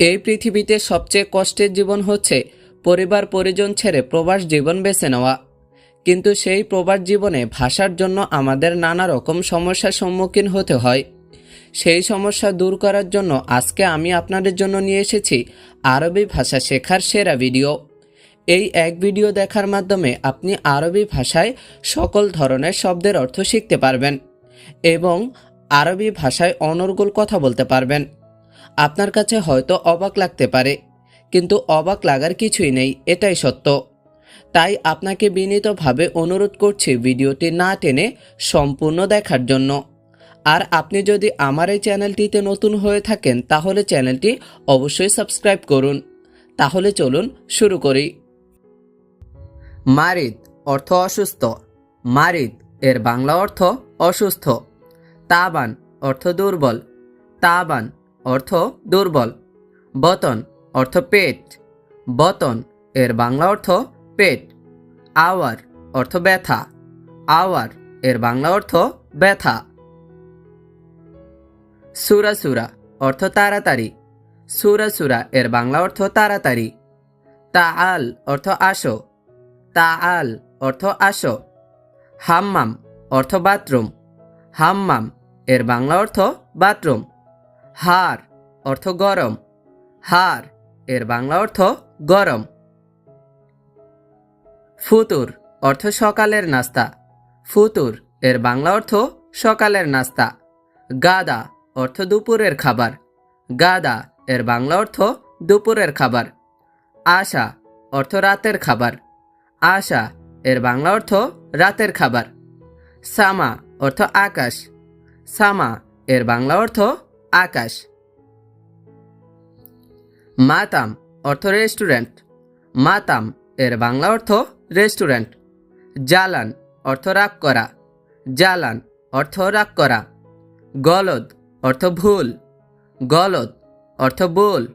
এই পৃথিবীতে সবচেয়ে কষ্টের জীবন হচ্ছে পরিবার পরিজন ছেড়ে প্রবাস জীবন বেছে নেওয়া। কিন্তু সেই প্রবাস জীবনে ভাষার জন্য আমাদের নানা রকম সমস্যার সম্মুখীন হতে হয়। সেই সমস্যা দূর করার জন্য আজকে আমি আপনাদের জন্য নিয়ে এসেছি আরবি ভাষা শেখার সেরা ভিডিও। এই এক ভিডিও দেখার মাধ্যমে আপনি আরবি ভাষায় সকল ধরনের শব্দের অর্থ শিখতে পারবেন এবং আরবি ভাষায় অনর্গল কথা বলতে পারবেন। আপনার কাছে হয়তো অবাক লাগতে পারে, কিন্তু অবাক লাগার কিছুই নেই, এটাই সত্য। তাই আপনাকে বিনীতভাবে অনুরোধ করছি ভিডিওটি না টেনে সম্পূর্ণ দেখার জন্য। আর আপনি যদি আমার এই চ্যানেলটিতে নতুন হয়ে থাকেন, তাহলে চ্যানেলটি অবশ্যই সাবস্ক্রাইব করুন। তাহলে চলুন শুরু করি। মারিদ, অর্থ অসুস্থ। মারিদ, এর বাংলা অর্থ অসুস্থ। তাবান, অর্থ দুর্বল। তাবান অর্থ দুর্বল। বতন অর্থ পেট। বতন এর বাংলা অর্থ পেট। আওয়ার অর্থ ব্যথা। আওয়ার এর বাংলা অর্থ ব্যথা। সুরা সুরা অর্থ তাড়াতাড়ি। সুরা সুরা এর বাংলা অর্থ তাড়াতাড়ি। তা আল অর্থ আসো। তা আল অর্থ আসো। হাম্মাম অর্থ বাথরুম। হাম্মাম এর বাংলা অর্থ বাথরুম। হার, অর্থ গরম। হার, এর বাংলা অর্থ গরম। ফুতুর, অর্থ সকালের নাস্তা। ফুতুর, এর বাংলা অর্থ সকালের নাস্তা। গাদা, অর্থ দুপুরের খাবার। গাদা, এর বাংলা অর্থ দুপুরের খাবার। আশা, অর্থ রাতের খাবার। আশা, এর বাংলা অর্থ রাতের খাবার। সামা, অর্থ আকাশ। সামা, এর বাংলা অর্থ আকাশ। মাতাম অর্থ রেস্টুরেন্ট। মাতাম এর বাংলা অর্থ রেস্টুরেন্ট। জালান অর্থ রাগ করা। জালান অর্থ রাগ করা। গলদ অর্থ ভুল। গলদ অর্থ ভুল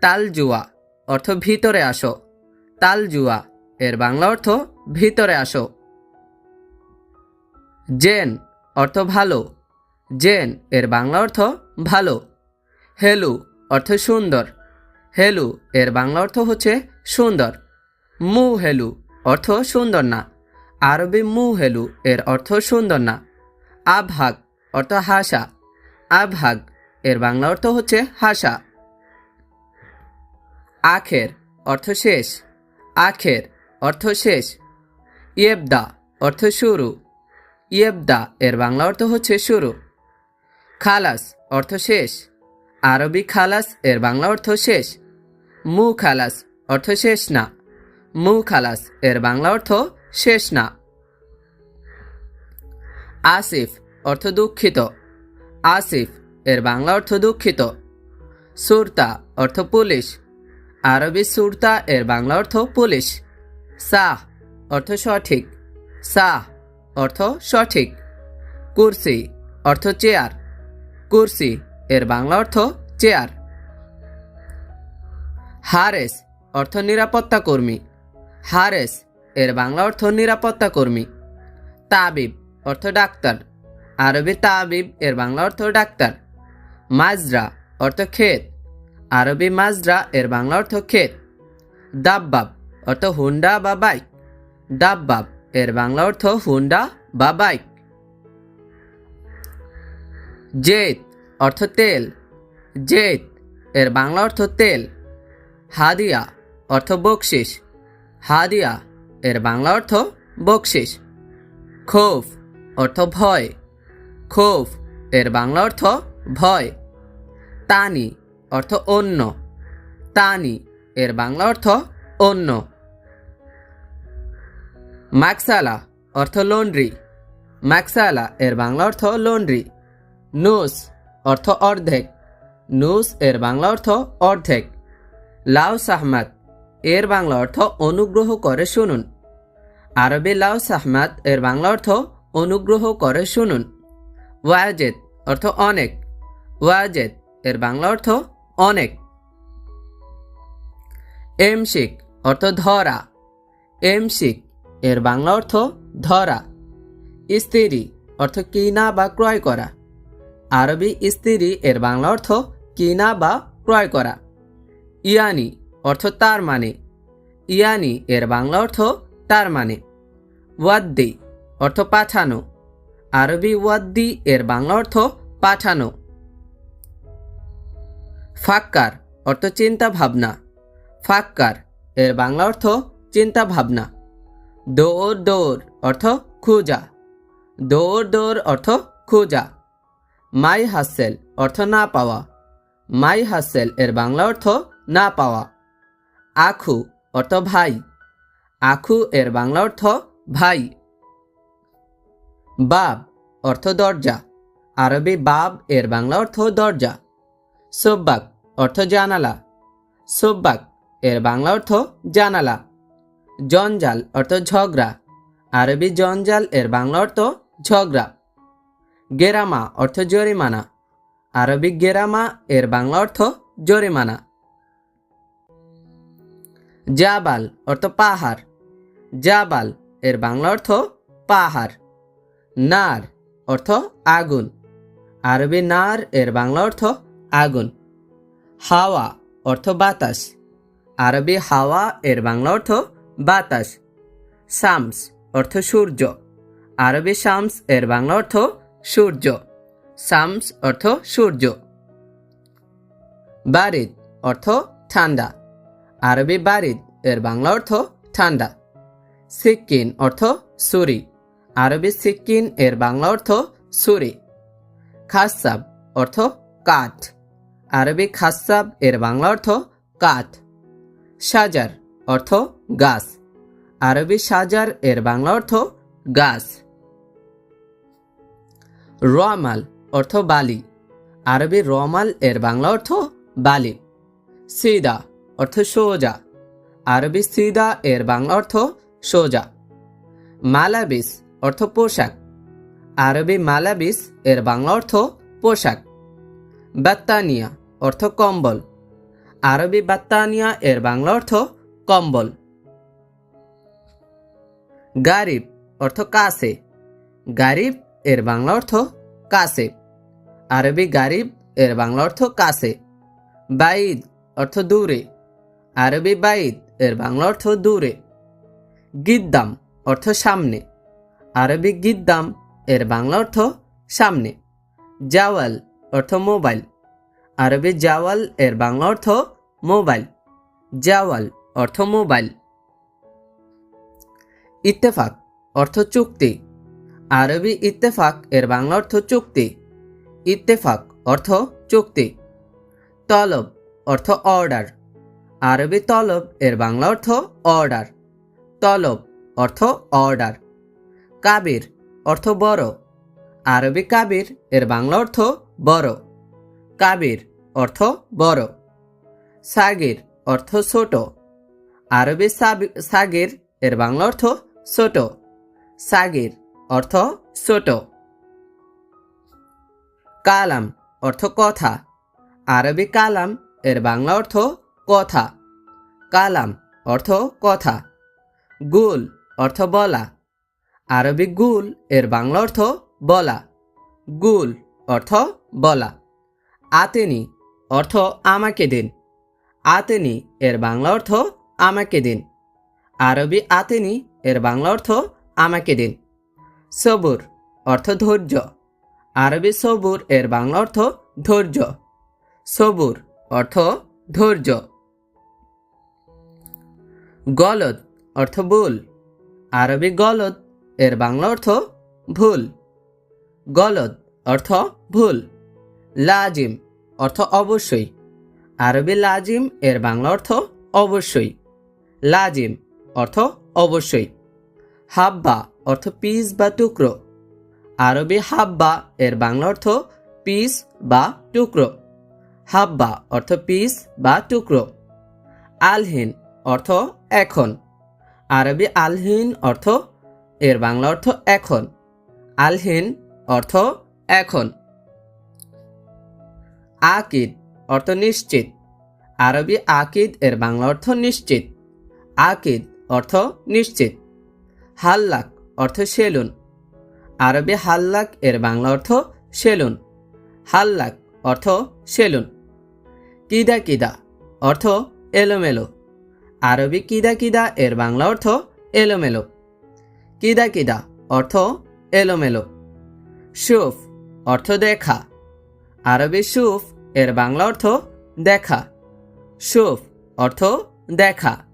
তালজুয়া অর্থ ভিতরে আসো। তালজুয়া এর বাংলা অর্থ ভিতরে আসো। জেন অর্থ ভালো। জেন, এর বাংলা অর্থ ভালো। হেলু, অর্থ সুন্দর। হেলু, এর বাংলা অর্থ হচ্ছে সুন্দর। মু হেলু, অর্থ সুন্দর না। আরবি মু হেলু, এর অর্থ সুন্দর না। আভাগ অর্থ হাসা। আভাগ এর বাংলা অর্থ হচ্ছে হাসা। আখের, অর্থ শেষ। আখের, অর্থ শেষ। ইয়েবদা, অর্থ শুরু। ইয়েবদা, এর বাংলা অর্থ হচ্ছে শুরু। খালাস, অর্থ শেষ। আরবি খালাস, এর বাংলা অর্থ শেষ। মু খালাস, অর্থ শেষ না। মু খালাস, এর বাংলা অর্থ শেষ না। আসিফ, অর্থ দুঃখিত। আসিফ, এর বাংলা অর্থ দুঃখিত। সুরতা, অর্থ পুলিশ। আরবি সুরতা, এর বাংলা অর্থ পুলিশ। সাহ, অর্থ সঠিক। সাহ, অর্থ সঠিক। কুরসি, অর্থ চেয়ার। কুরসি। এর বাংলা অর্থ চেয়ার। হারেস অর্থ নিরাপত্তা কর্মী। হারেস এর বাংলা অর্থ নিরাপত্তা কর্মী। তাবিব অর্থ ডাক্তার। আরবি তাবিব এর বাংলা অর্থ ডাক্তার। মাজরা অর্থ ক্ষেত। আরবি মাজরা এর বাংলা অর্থ ক্ষেত। দাব্বাব অর্থ হুন্ডা বা বাইক। দাব্বাব এর বাংলা অর্থ হুন্ডা বা বাইক। জেদ, অর্থ তেল। জেদ, এর বাংলা অর্থ তেল। হাদিয়া, অর্থ বকশিস। হাদিয়া, এর বাংলা অর্থ বকশিস। খোফ, অর্থ ভয়। খোফ, এর বাংলা অর্থ ভয়। তানি, অর্থ অন্য। তানি, এর বাংলা অর্থ অন্য। ম্যাকসালা অর্থ লন্ড্রি। ম্যাকসালা এর বাংলা অর্থ লন্ড্রি। নুস অর্থ অর্ধেক। নুস এর বাংলা অর্থ অর্ধেক। লাউ সাহমাদ এর বাংলা অর্থ অনুগ্রহ করে শুনুন। আরবি লাউ সাহমাদ এর বাংলা অর্থ অনুগ্রহ করে শুনুন। ওয়াজেদ অর্থ অনেক। ওয়াজেদ এর বাংলা অর্থ অনেক। এমশিক অর্থ ধরা। এমশিক এর বাংলা অর্থ ধরা। স্ত্রী অর্থ কিনা বা ক্রয় করা। আরবি স্ত্রী এর বাংলা অর্থ কিনা বা ক্রয় করা। ইয়ানি অর্থ তার মানে। ইয়ানি এর বাংলা অর্থ তার মানে। ওয়াদ্দি অর্থ পাঠানো। আরবি ওয়াদ্দি এর বাংলা অর্থ পাঠানো। ফাক্কার অর্থ চিন্তা ভাবনা। ফাক্কার এর বাংলা অর্থ চিন্তা ভাবনা। দৌড় দৌড় অর্থ খুঁজা। দৌড় দৌড় অর্থ খুঁজা। মাই হাসেল অর্থ না পাওয়া। মাই হাসেল এর বাংলা অর্থ না পাওয়া। আখু অর্থ ভাই। আখু এর বাংলা অর্থ ভাই। বাব অর্থ দরজা। আরবি বাব এর বাংলা অর্থ দরজা। সোব্বাক অর্থ জানালা। সোব্বাক এর বাংলা অর্থ জানালা। জঞ্জাল অর্থ ঝগড়া। আরবি জঞ্জাল এর বাংলা অর্থ ঝগড়া। গেরামা অর্থ জরিমানা। আরবিক গেরামা এর বাংলা অর্থ জরিমানা। জাবাল অর্থ পাহাড়। জাবাল এর বাংলা অর্থ পাহাড়। নার অর্থ আগুন। আরবি নার এর বাংলা অর্থ আগুন। হাওয়া অর্থ বাতাস। আরবি হাওয়া এর বাংলা অর্থ বাতাস। শামস অর্থ সূর্য। আরবি শামস এর বাংলা অর্থ সূর্য। সামস অর্থ সূর্য। বারিদ অর্থ ঠান্ডা। আরবি বারিদ, এর বাংলা অর্থ ঠান্ডা। সিক্কিন অর্থ সুরি। আরবি সিক্কিন এর বাংলা অর্থ সুরি। খাসাব অর্থ কাঠ। আরবি খাসাব, এর বাংলা অর্থ কাঠ। সাজার অর্থ গাছ। আরবি সাজার এর বাংলা অর্থ গাছ। রমাল অর্থ বালি। আরবি রমাল এর বাংলা অর্থ বালি। সিদা অর্থ সোজা। আরবি সিদা এর বাংলা অর্থ সোজা। মালাবিস অর্থ পোশাক। আরবি মালাবিস এর বাংলা অর্থ পোশাক। বাত্তানিয়া অর্থ কম্বল। আরবি বাত্তানিয়া এর বাংলা অর্থ কম্বল। গারিব অর্থ কাছে। গারিব এর বাংলা অর্থ কাছে। আরবি গারিব, এর বাংলা অর্থ কাছে। বাইদ অর্থ দূরে। আরবি বাইদ, এর বাংলা অর্থ দূরে। গিদ্দাম অর্থ সামনে। আরবি গিদ্দাম, এর বাংলা অর্থ সামনে। জাওয়াল অর্থ মোবাইল। আরবি জাওয়াল, এর বাংলা অর্থ মোবাইল। জাওয়াল অর্থ মোবাইল। ইত্তেফাক অর্থ চুক্তি। আরবি ইত্তেফাক এর বাংলা অর্থ চুক্তি। ইত্তেফাক অর্থ চুক্তি। তলব অর্থ অর্ডার আরবি তলব এর বাংলা অর্থ অর্ডার তলব অর্থ অর্ডার কাবির অর্থ বড়। আরবি কাবির এর বাংলা অর্থ বড়। কাবির অর্থ বড়। সাগির অর্থ ছোট। আরবি সাগির এর বাংলা অর্থ ছোট। সাগির অর্থ ছোট। কালাম অর্থ কথা। আরবি কালাম এর বাংলা অর্থ কথা। কালাম অর্থ কথা। গুল অর্থ বলা। আরবি গুল এর বাংলা অর্থ বলা। গুল অর্থ বলা। আতেনি অর্থ আমাকে দিন। আতেনি এর বাংলা অর্থ আমাকে দিন। আরবি আতেনি এর বাংলা অর্থ আমাকে দিন। সবুর অর্থ ধৈর্য। আরবি সবুর এর বাংলা অর্থ ধৈর্য। সবুর অর্থ ধৈর্য। গলদ অর্থ ভুল। আরবি গলদ এর বাংলা অর্থ ভুল। গলদ অর্থ ভুল। লাজিম অর্থ অবশ্যই। আরবি লাজিম এর বাংলা অর্থ অবশ্যই। লাজিম অর্থ অবশ্যই। হাব্বা অর্থ পিস বা টুকরো। আরবি হাব্বা, এর বাংলা অর্থ পিস বা টুকরো। হাব্বা অর্থ পিস বা টুকরো। আলহিন অর্থ এখন। আরবি আলহিন অর্থ, এর বাংলা অর্থ এখন। আলহিন অর্থ এখন। আকিদ অর্থ নিশ্চিত। আরবি আকিদ, এর বাংলা অর্থ নিশ্চিত। আকিদ অর্থ নিশ্চিত। হাল্লাক অর্থ সেলুন। আরবি হাল্লাক এর বাংলা অর্থ সেলুন। হাল্লাক অর্থ সেলুন। কিদা কিদা অর্থ এলোমেলো। আরবি কিদা কিদা এর বাংলা অর্থ এলোমেলো। কিদা কিদা অর্থ এলোমেলো। সুফ অর্থ দেখা। আরবি সুফ এর বাংলা অর্থ দেখা। সুফ অর্থ দেখা।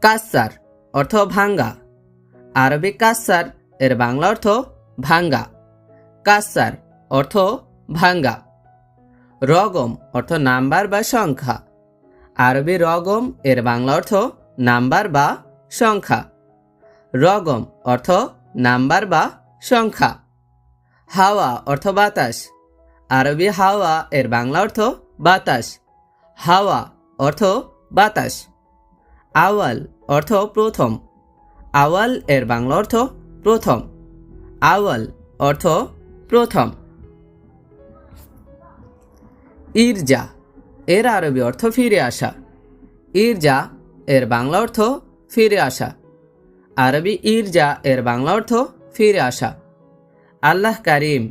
কাসার অর্থ ভাঙ্গা। আরবি কাসার এর বাংলা অর্থ ভাঙ্গা। কাসার অর্থ ভাঙ্গা। রগম অর্থ নাম্বার বা সংখ্যা। আরবি রগম, এর বাংলা অর্থ নাম্বার বা সংখ্যা। রগম অর্থ নাম্বার বা সংখ্যা। হাওয়া অর্থ বাতাস। আরবি হাওয়া, এর বাংলা অর্থ বাতাস। হাওয়া অর্থ বাতাস। আওয়াল অর্থ প্রথম। আওয়াল এর বাংলা অর্থ প্রথম। আওয়াল অর্থ প্রথম। ইরজা এর আরবি অর্থ ফিরে আসা। ইরজা এর বাংলা অর্থ ফিরে আসা। আরবি ইরজা এর বাংলা অর্থ ফিরে আসা। আল্লাহ কারিম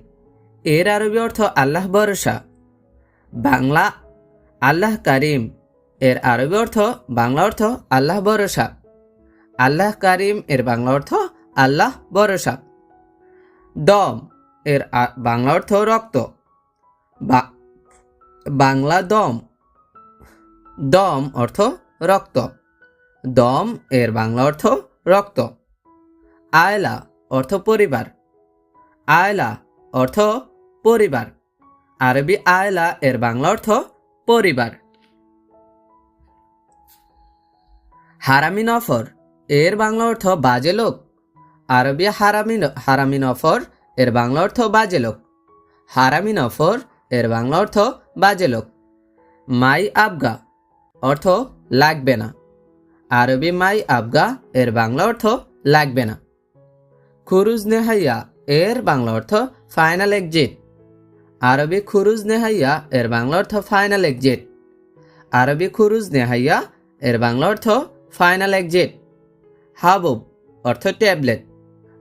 এর আরবি অর্থ আল্লাহ ভরসা। বাংলা আল্লাহ কারিম এর আরবি অর্থ বাংলা অর্থ আল্লাহ ভরসা। আল্লাহ কারিম এর বাংলা অর্থ আল্লাহ ভরসা। দম এর বাংলা অর্থ রক্ত। বাংলা দম। দম অর্থ রক্ত। দম এর বাংলা অর্থ রক্ত। আয়লা অর্থ পরিবার। আয়লা অর্থ পরিবার। আরবি আয়লা এর বাংলা অর্থ পরিবার। হারামি নফর, এর বাংলা অর্থ বাজে লোক। আরবি হারামি হারামি নফর, এর বাংলা অর্থ বাজে লোক। হারামি নফর, এর বাংলা অর্থ বাজে লোক। মাই আবগা, অর্থ লাগবে না। আরবি মাই আবগা, এর বাংলা অর্থ লাগবে না। খুরুজ নেহাইয়া, এর বাংলা অর্থ ফাইনাল এক্সিট। আরবি খুরুজ নেহাইয়া, এর বাংলা অর্থ ফাইনাল এক্সিট। আরবি খুরুজ নেহাইয়া, এর বাংলা অর্থ ফাইনাল এক্সিট হাবুব অর্থ ট্যাবলেট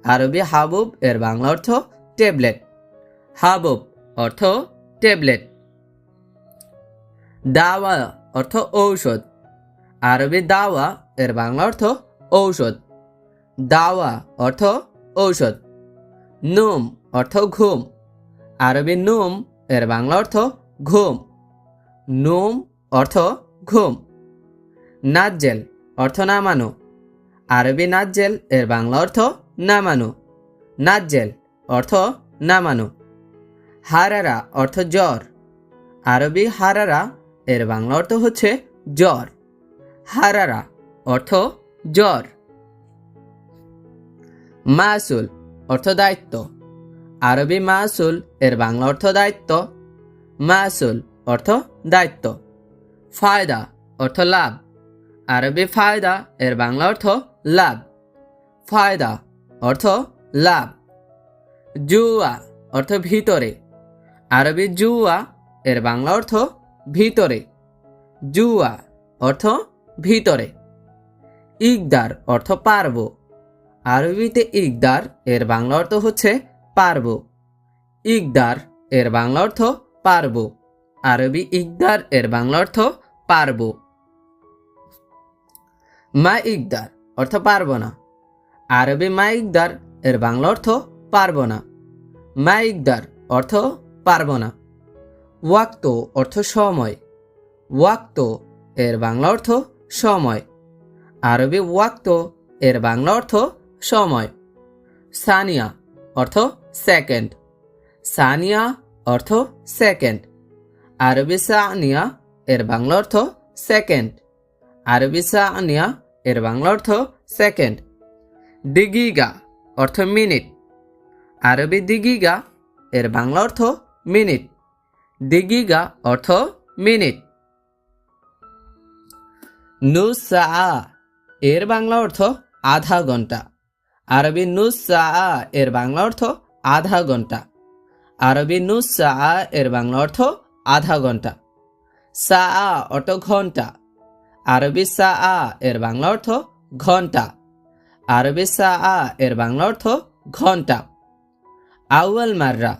আরবি হাবুব এর বাংলা অর্থ ট্যাবলেট হাবুব অর্থ ট্যাবলেট দাওয়া অর্থ ঔষধ. আরবি দাওয়া এর বাংলা অর্থ ঔষধ. দাওয়া অর্থ ঔষধ. নুম অর্থ ঘুম. আরবি নুম এর বাংলা অর্থ ঘুম. নুম অর্থ ঘুম. নাজ্জেল অর্থ না মানো। আরবি নাজ্জেল, এর বাংলা অর্থ না মানো। নাজ্জেল, অর্থ না মানো। হারারা, অর্থ জ্বর। আরবি হারারা, এর বাংলা অর্থ হচ্ছে জ্বর। হারারা, অর্থ জ্বর। মাসুল, অর্থ দায়িত্ব। আরবি মাসুল, এর বাংলা অর্থ দায়িত্ব। মাসুল, অর্থ দায়িত্ব। ফায়দা, অর্থ লাভ। আরবি ফায়দা, এর বাংলা অর্থ লাভ। ফায়দা অর্থ লাভ। জুয়া অর্থ ভিতরে। আরবি জুয়া, এর বাংলা অর্থ ভিতরে। জুয়া অর্থ ভিতরে। ইকদার অর্থ পারব। আরবিতে ইকদার, এর বাংলা অর্থ হচ্ছে পারব। ইকদার, এর বাংলা অর্থ পারব। আরবি ইকদার, এর বাংলা অর্থ পারব। মা ইকদার অর্থ পারব না। আরবি মা ইকদার এর বাংলা অর্থ পারব না। মা ইকদার অর্থ পারব না। ওয়াক্ত অর্থ সময়। ওয়াক্ত এর বাংলা অর্থ সময়। আরবি ওয়াক্ত এর বাংলা অর্থ সময়। সানিয়া অর্থ সেকেন্ড। সানিয়া অর্থ সেকেন্ড। আরবি সানিয়া এর বাংলা অর্থ সেকেন্ড। আরবি সানিয়া এর বাংলা অর্থ সেকেন্ড দিগিগা অর্থ মিনিট আরবি দিগিগা এর বাংলা অর্থ মিনিট দিগিগা অর্থ মিনিট নুসা এর বাংলা অর্থ আধা ঘণ্টা। আরবি নুসা এর বাংলা অর্থ আধা ঘণ্টা। আরবি নুসা এর বাংলা অর্থ আধা ঘণ্টা। সা অর্থ ঘণ্টা। আরবি সা আ এর বাংলা অর্থ ঘণ্টা। আরবি সা আ এর বাংলা অর্থ ঘণ্টা। আউয়াল মাররা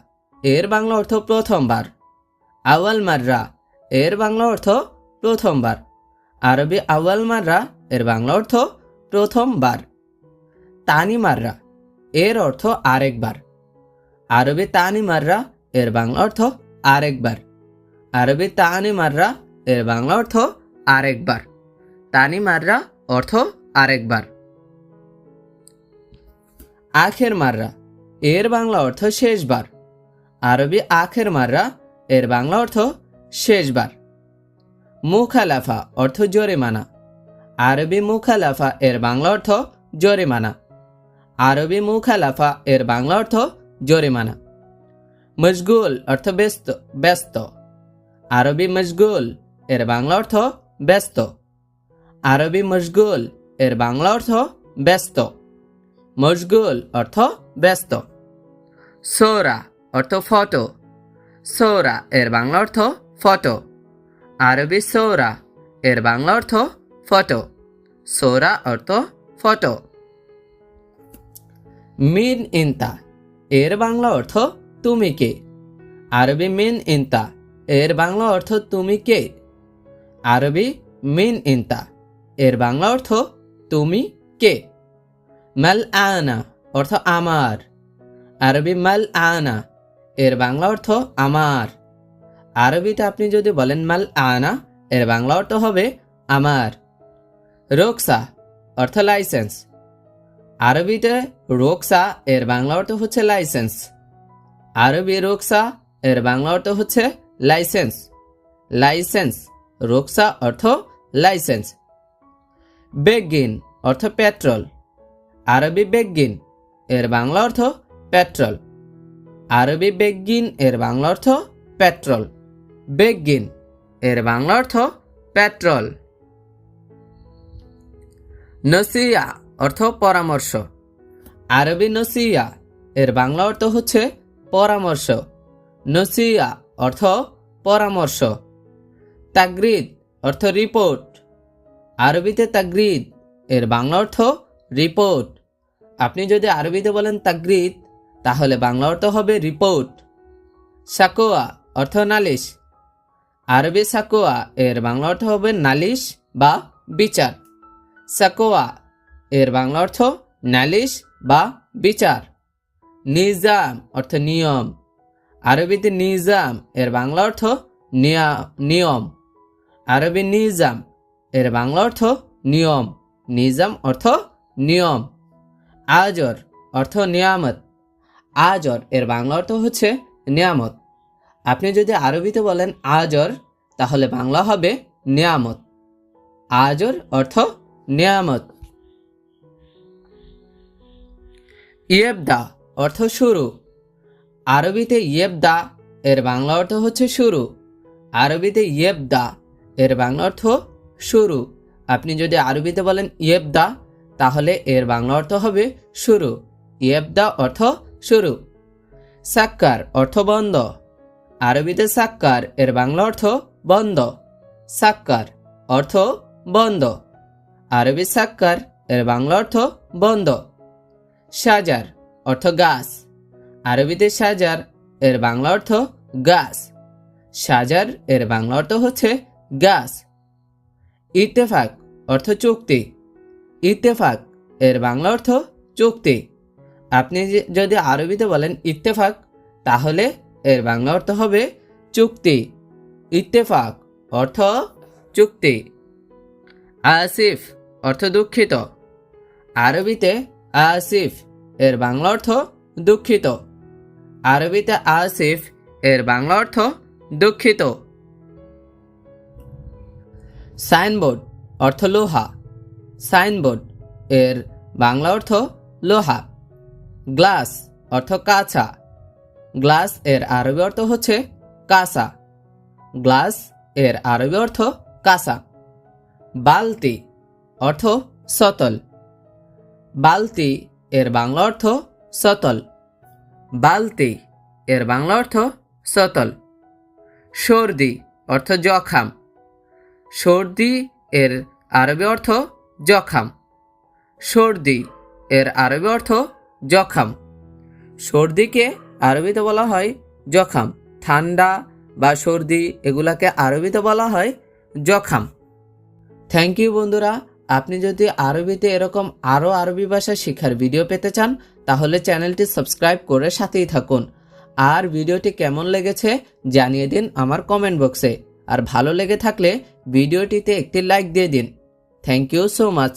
এর বাংলা অর্থ প্রথমবার। আওয়াল মাররা এর বাংলা অর্থ প্রথমবার। আরবি আওয়াল মাররা এর বাংলা অর্থ প্রথমবার। তানি মাররা এর অর্থ আরেকবার। আরবি তানি মাররা এর বাংলা অর্থ আরেকবার। আরবি তানি মাররা এর বাংলা অর্থ আরেকবার। তানি মাররা অর্থ আরেকবার। আখের মাররা, এর বাংলা অর্থ শেষবার। আরবি আখের মাররা, এর বাংলা অর্থ শেষবার। মুখালাফা অর্থ জরিমানা। আরবি মুখালাফা, এর বাংলা অর্থ জরিমানা। আরবি মুখালাফা, এর বাংলা অর্থ জরিমানা। মজগুল অর্থ ব্যস্ত ব্যস্ত। আরবি মজগুল এর বাংলা অর্থ ব্যস্ত। আরবি মশগুল, এর বাংলা অর্থ ব্যস্ত। মশগুল অর্থ ব্যস্ত। সোরা অর্থ ফটো। সোরা, এর বাংলা অর্থ ফটো। আরবি সোরা, এর বাংলা অর্থ ফটো। সোরা অর্থ ফটো। মিন ইনতা, এর বাংলা অর্থ তুমি কে। আরবি মিন ইনতা, এর বাংলা অর্থ তুমি কে। আরবি মিন ইনতা। এর বাংলা অর্থ তুমি কে? মাল আনা অর্থ আমার। আরবি মাল আনা এর বাংলা অর্থ আমার। আরবিতে আপনি যদি বলেন মাল আনা এর বাংলা অর্থ হবে আমার। রোকসা অর্থ লাইসেন্স। আরবিতে রোকসা, এর বাংলা অর্থ হচ্ছে লাইসেন্স। আরবি রোকসা, এর বাংলা অর্থ হচ্ছে লাইসেন্স। লাইসেন্স, রোকসা অর্থ লাইসেন্স। বেগিন অর্থ পেট্রোল। আরবি বেগিন এর বাংলা অর্থ পেট্রোল। আরবি বেগিন এর বাংলা অর্থ পেট্রোল। বেগিন এর বাংলা অর্থ পেট্রোল। নসিয়া অর্থ পরামর্শ। আরবি নসিয়া, এর বাংলা অর্থ হচ্ছে পরামর্শ। নসিয়া অর্থ পরামর্শ। তাগরিদ অর্থ রিপোর্ট। আরবিতে তাগরিদ এর বাংলা অর্থ রিপোর্ট আপনি যদি আরবিতে বলেন তাগরিদ তাহলে বাংলা অর্থ হবে রিপোর্ট সাকোয়া, অর্থ নালিশ। আরবি সাকোয়া, এর বাংলা অর্থ হবে নালিশ বা বিচার। সাকোয়া, এর বাংলা অর্থ নালিশ বা বিচার। নিজাম, অর্থ নিয়ম। আরবিতে নিজাম, এর বাংলা অর্থ নিয়া- নিয়ম। আরবি নিজাম এর বাংলা অর্থ নিয়ম, নিজাম অর্থ নিয়ম। আজর অর্থ নিয়ামত। আজর এর বাংলা অর্থ হচ্ছে নিয়ামত। আপনি যদি আরবিতে বলেন আজর, তাহলে বাংলা হবে নিয়ামত। আজর অর্থ নিয়ামত। ইয়েবদা অর্থ শুরু। আরবিতে ইয়েবদা এর বাংলা অর্থ হচ্ছে শুরু। আরবিতে ইয়েবদা এর বাংলা অর্থ শুরু। আপনি যদি আরবিতে বলেন ইয়েবদা, তাহলে এর বাংলা অর্থ হবে শুরু। ইয়েবদা অর্থ শুরু। সাক্কার অর্থ বন্ধ। আরবিতে সাক্কার, এর বাংলা অর্থ বন্ধ। সাক্কার অর্থ বন্ধ। আরবি সাক্কার, এর বাংলা অর্থ বন্ধ। সাজার অর্থ গাছ। আরবিতে সাজার, এর বাংলা অর্থ গাছ। সাজার, এর বাংলা অর্থ হচ্ছে গাছ। ইত্তেফাক অর্থ চুক্তি। ইত্তেফাক, এর বাংলা অর্থ চুক্তি। আপনি যদি আরবিতে বলেন ইত্তেফাক, তাহলে এর বাংলা অর্থ হবে চুক্তি। ইত্তেফাক অর্থ চুক্তি। আসিফ অর্থ দুঃখিত। আরবিতে আসিফ, এর বাংলা অর্থ দুঃখিত। আরবিতে আসিফ, এর বাংলা অর্থ দুঃখিত। সাইনবোর্ড অর্থ লোহা। সাইনবোর্ড এর বাংলা অর্থ লোহা। গ্লাস অর্থ কাঁচা। গ্লাস এর আরবি অর্থ হচ্ছে কাঁচা। গ্লাস এর আরবি অর্থ কাঁচা। বালতি অর্থ সতল। বালতি এর বাংলা অর্থ সতল। বালতি এর বাংলা অর্থ সতল। সর্দি অর্থ জখাম। সর্দি এর আরবি অর্থ জখাম। সর্দি এর আরবি অর্থ জখাম। সর্দিকে আরবিতে বলা হয় জখাম। ঠান্ডা বা সর্দি এগুলাকে আরবিতে বলা হয় জখাম। থ্যাংক ইউ বন্ধুরা। আপনি যদি আরবিতে এরকম আরও আরবি ভাষা শেখার ভিডিও পেতে চান, তাহলে চ্যানেলটি সাবস্ক্রাইব করে সাথেই থাকুন। আর ভিডিওটি কেমন লেগেছে জানিয়ে দিন আমার কমেন্ট বক্সে আর ভালো লেগে থাকলে ভিডিওটিতে একটি লাইক দিয়ে দিন। Thank you so much